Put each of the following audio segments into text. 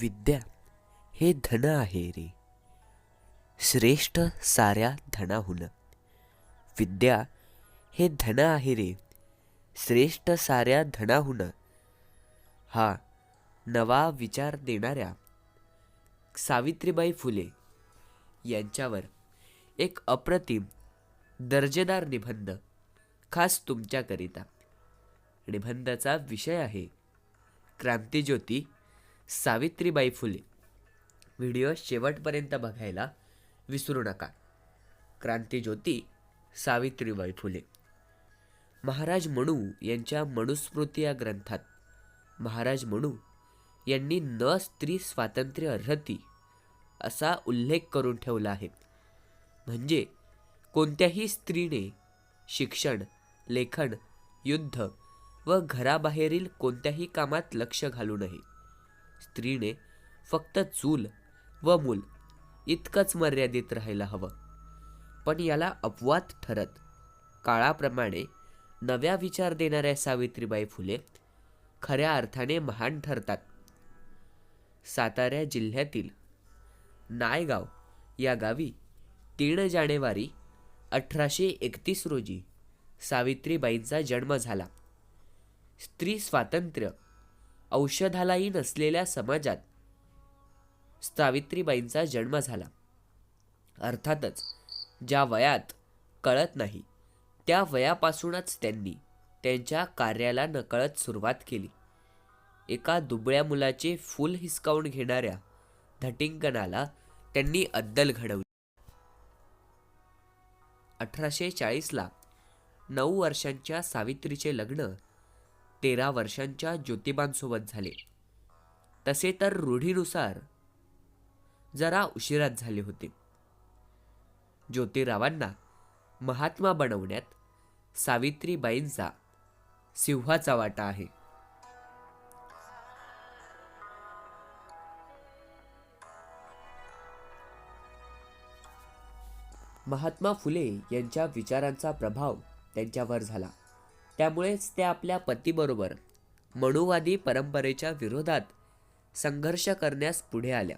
विद्या हे धन आहे रे. श्रेष्ठ साऱ्या धनाहून. विद्या हे धन आहे रे. श्रेष्ठ साऱ्या धनाहून. हा नवा विचार देणाऱ्या सावित्रीबाई फुले यांच्यावर एक अप्रतिम दर्जेदार निबंध खास तुमच्याकरिता. निबंधाचा विषय आहे क्रांतिज्योती सावित्रीबाई फुले. व्हिडिओ शेवटपर्यंत बघायला विसरू नका. क्रांतीज्योती सावित्रीबाई फुले. महाराज मणू यांच्या मनुस्मृती या ग्रंथात महाराज म्हणू यांनी न स्त्री स्वातंत्र्य अर्हती असा उल्लेख करून ठेवला आहे. म्हणजे कोणत्याही स्त्रीने शिक्षण लेखन युद्ध व घराबाहेरील कोणत्याही कामात लक्ष घालू नये. स्त्रीने फक्त चूल व मूल इतकंच मर्यादित राहायला हवं. पण याला अपवाद ठरत काळाप्रमाणे नव्या विचार देणाऱ्या सावित्रीबाई फुले खऱ्या अर्थाने महान ठरतात. सातारा जिल्ह्यातील नायगाव या गावी तीन जानेवारी अठराशे एकतीस रोजी सावित्रीबाईंचा जन्म झाला. स्त्री स्वातंत्र्य औषधालाही नसलेल्या समाजात सावित्रीबाईंचा जन्म झाला. अर्थातच ज्या वयात कळत नाही त्या वयापासूनच त्यांनी त्यांच्या कार्याला नकळत सुरुवात केली. एका दुबळ्या मुलाचे फुल हिसकावून घेणाऱ्या धटिंकनाला त्यांनी अद्दल घडवली. अठराशे चाळीसला नऊ वर्षांच्या सावित्रीचे लग्न तेरा वर्षांच्या ज्योतिबांसोबत झाले. तसे तर रूढीनुसार जरा उशिरात झाले होते. ज्योतिरावांना महात्मा बनवण्यात सावित्रीबाईंचा सिंहाचा वाटा आहे. महात्मा फुले यांच्या विचारांचा प्रभाव त्यांच्यावर झाला. त्यामुळेच त्या आपल्या पतीबरोबर मनुवादी परंपरेच्या विरोधात संघर्ष करण्यास पुढे आल्या.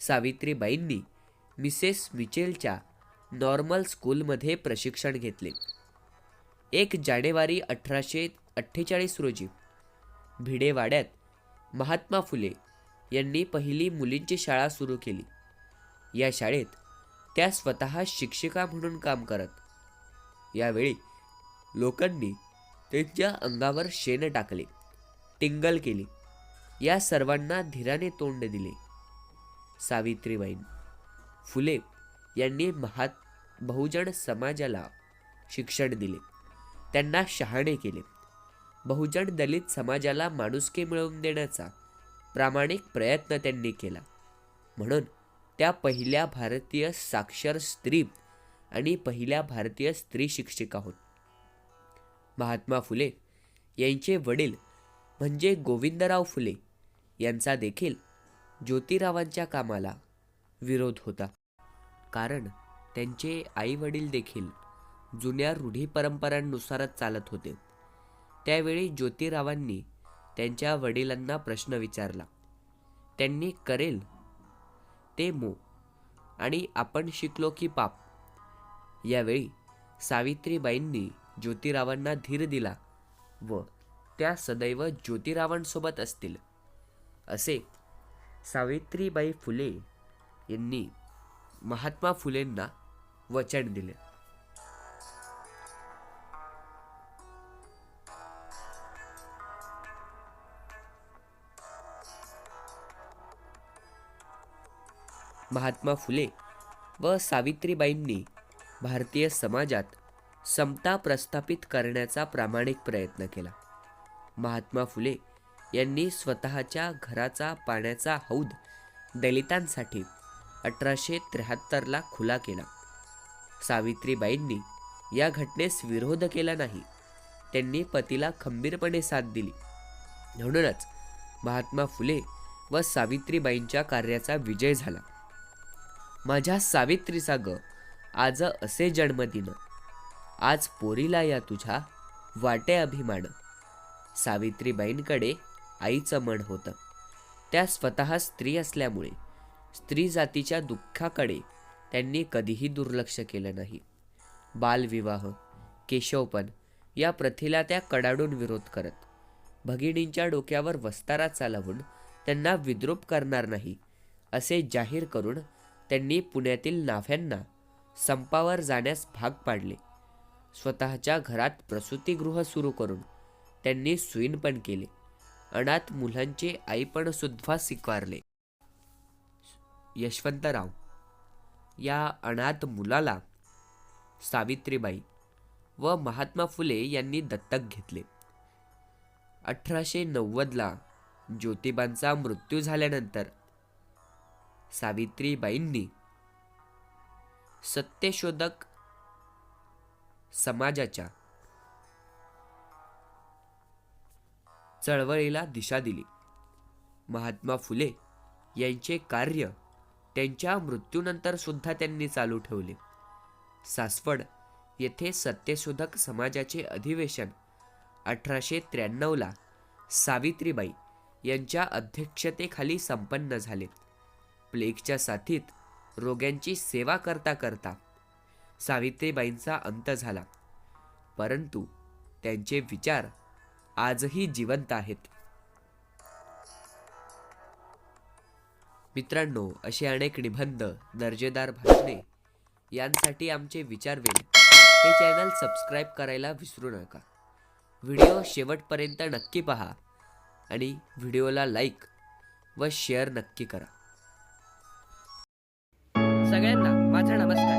सावित्रीबाईंनी मिसेस मिचेलच्या नॉर्मल स्कूलमध्ये प्रशिक्षण घेतले. एक जानेवारी अठराशे अठ्ठेचाळीस रोजी भिडेवाड्यात महात्मा फुले यांनी पहिली मुलींची शाळा सुरू केली. या शाळेत त्या स्वतः शिक्षिका म्हणून काम करत. यावेळी लोकांनी त्यांच्या अंगावर शेण टाकले टिंगल केली. या सर्वांना धीराने तोंड दिले. सावित्रीबाई फुले यांनी महात बहुजन समाजाला शिक्षण दिले. त्यांना शहाणे केले. बहुजन दलित समाजाला माणुसकी मिळवून देण्याचा प्रामाणिक प्रयत्न त्यांनी केला. म्हणून त्या पहिल्या भारतीय साक्षर स्त्री आणि पहिल्या भारतीय स्त्री शिक्षिका होत. महात्मा फुले यांचे वडील म्हणजे गोविंदराव फुले यांचा देखील ज्योतिरावांच्या कामाला विरोध होता. कारण त्यांचे आई वडील देखील जुन्या रूढी परंपरांनुसारच चालत होते. त्यावेळी ज्योतिरावांनी त्यांच्या वडिलांना प्रश्न विचारला. त्यांनी करेल ते मो आणि आपण शिकलो की पाप. यावेळी सावित्रीबाईंनी ज्योतिरावांना धीर दिला व त्या सदैव ज्योतिरावांसोबत असतील. असे सावित्रीबाई फुले यांनी महात्मा फुलेंना वचन दिले. महात्मा फुले व सावित्रीबाईंनी भारतीय समाजात समता प्रस्थापित करण्याचा प्रामाणिक प्रयत्न केला. महात्मा फुले यांनी स्वतःच्या घराचा पाण्याचा हौद दलितांसाठी अठराशे त्र्याहत्तरला खुला केला. सावित्रीबाईंनी या घटनेस विरोध केला नाही. त्यांनी पतीला खंबीरपणे साथ दिली. म्हणूनच महात्मा फुले व सावित्रीबाईंच्या कार्याचा विजय झाला. माझ्या सावित्रीचा ग आज असे जन्मदिन आज पोरीला या तुझ्या वाटे अभिमान सावित्रीबाईंकडे आईचं मन होतं. त्या स्वतः स्त्री असल्यामुळे स्त्री जातीच्या दुःखाकडे त्यांनी कधीही दुर्लक्ष केलं नाही. बालविवाह केशवपण या प्रथेला त्या कडाडून विरोध करत भगिनींच्या डोक्यावर वस्तारा चालवून त्यांना विद्रूप करणार नाही असे जाहीर करून त्यांनी पुण्यातील नाफ्यांना संपावर जाण्यास भाग पाडले. स्वतःच्या घरात प्रसूतीगृह सुरू करून त्यांनी सुईणपण केले. अनाथ मुलांचे आईपण सुद्धा स्वीकारले. यशवंतराव या अनाथ मुलाला सावित्रीबाई व महात्मा फुले यांनी दत्तक घेतले. अठराशे नव्वदला ज्योतिबांचा मृत्यू झाल्यानंतर सावित्रीबाईंनी सत्यशोधक समाजाच्या चळवळीला दिशा दिली. महात्मा फुले यांचे कार्य त्यांच्या मृत्यूनंतर सुद्धा त्यांनी चालू ठेवले. सासवड येथे सत्यशोधक समाजाचे अधिवेशन अठराशे त्र्याण्णवला सावित्रीबाई यांच्या अध्यक्षतेखाली संपन्न झाले. प्लेगच्या साथीत रोग्यांची सेवा करता करता सावित्रीबाईंचा अंत झाला. परंतु त्यांचे विचार आजही जिवंत आहेत. मित्रांनो असे अनेक निबंध दर्जेदार भाषणे यांसाठी आमचे विचारवेल हे चॅनल सबस्क्राईब करायला विसरू नका. व्हिडिओ शेवटपर्यंत नक्की पहा आणि व्हिडिओला लाईक व शेअर नक्की करा. सगळ्यांना माझा नमस्कार.